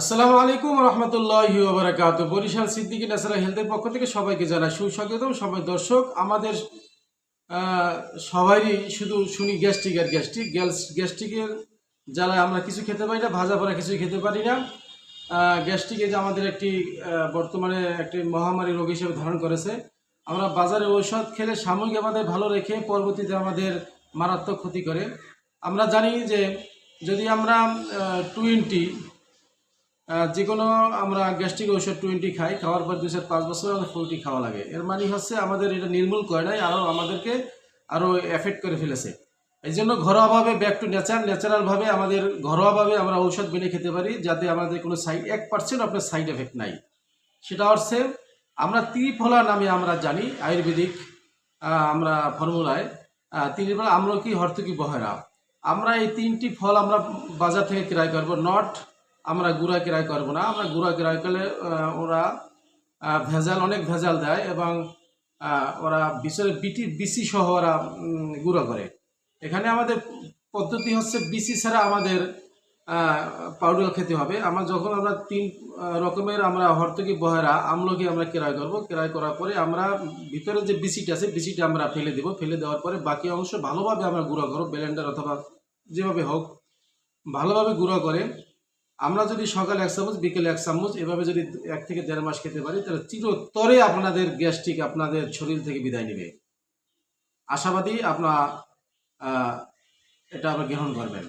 আসসালামু আলাইকুম রহমতুল্লাহ বারাকাত বরিশাল সিদ্দিকী নাসারা হেলথের পক্ষ থেকে সবাইকে জানাই সুস্বাগতম। সবাই দর্শক, আমাদের সবারই শুধু শুনি গ্যাস্ট্রিক আর গ্যাস্ট্রিক। গ্যাস গ্যাস্ট্রিকের জ্বালায় আমরা কিছু খেতে পারি না, ভাজা পড়া কিছু খেতে পারি না। গ্যাস্ট্রিকে যে আমাদের একটি বর্তমানে একটি মহামারী রোগ হিসেবে ধারণ করেছে। আমরা বাজারে ঔষধ খেলে সাময়িক আমাদের ভালো রেখে পরবর্তীতে আমাদের মারাত্মক ক্ষতি করে। আমরা জানি যে যদি আমরা টোয়েন্টি যে কোনো আমরা গ্যাস্ট্রিক ঔষধ টোয়েন্টি খাই, খাওয়ার পর দুই পাঁচ বছর আমাদের ফোরটি খাওয়া লাগে। এর মানে হচ্ছে আমাদের এটা নির্মূল করে নাই আরও আমাদেরকে আরও এফেক্ট করে ফেলেছে। এই জন্য ঘরোয়াভাবে ব্যাক টু নেচার ন্যাচারালভাবে আমাদের ঘরোয়াভাবে আমরা ঔষধ বেনে খেতে পারি, যাতে আমাদের কোনো সাইড এক পার্সেন্ট আপনার সাইড এফেক্ট নাই। সেটা হচ্ছে, আমরা ত্রিফলা নামে আমরা জানি, আয়ুর্বেদিক আমরা ফর্মুলায় ত্রিফলা আমলকি, হর্তকি, বহেরা। আমরা এই তিনটি ফল আমরা বাজার থেকে ক্রয় করব নট আমরা গুঁড়া ক্রয় করব না। আমরা গুঁড়া ক্রয় করলে ওরা ভেজাল, অনেক ভেজাল দেয় এবং ওরা বিচরে বিটি, বিসি সহ ওরা গুঁড়ো করে। এখানে আমাদের পদ্ধতি হচ্ছে বিসি ছাড়া আমাদের পাউডার খেতে হবে। আমরা যখন আমরা তিন রকমের আমরা হর্তকি, বহেরা, আমলকি আমরা ক্রয় করব। ক্রয় করার পরে আমরা ভিতরে যে বিসিটা আছে, বিসিটা আমরা ফেলে দেব। ফেলে দেওয়ার পরে বাকি অংশ ভালোভাবে আমরা গুঁড়ো করব ব্লেন্ডার অথবা যেভাবে হোক, ভালোভাবে গুঁড়ো করে। আমরা যদি সকালে এক চামচ, বিকেলে এক চামচ, এভাবে যদি এক থেকে দেড় মাস খেতে পারি, তাহলে চিরতরে আপনাদের গ্যাস্ট্রিক আপনাদের শরীর থেকে বিদায় নেবে। আশাবাদী আপনার এটা আবার গ্রহণ করবেন।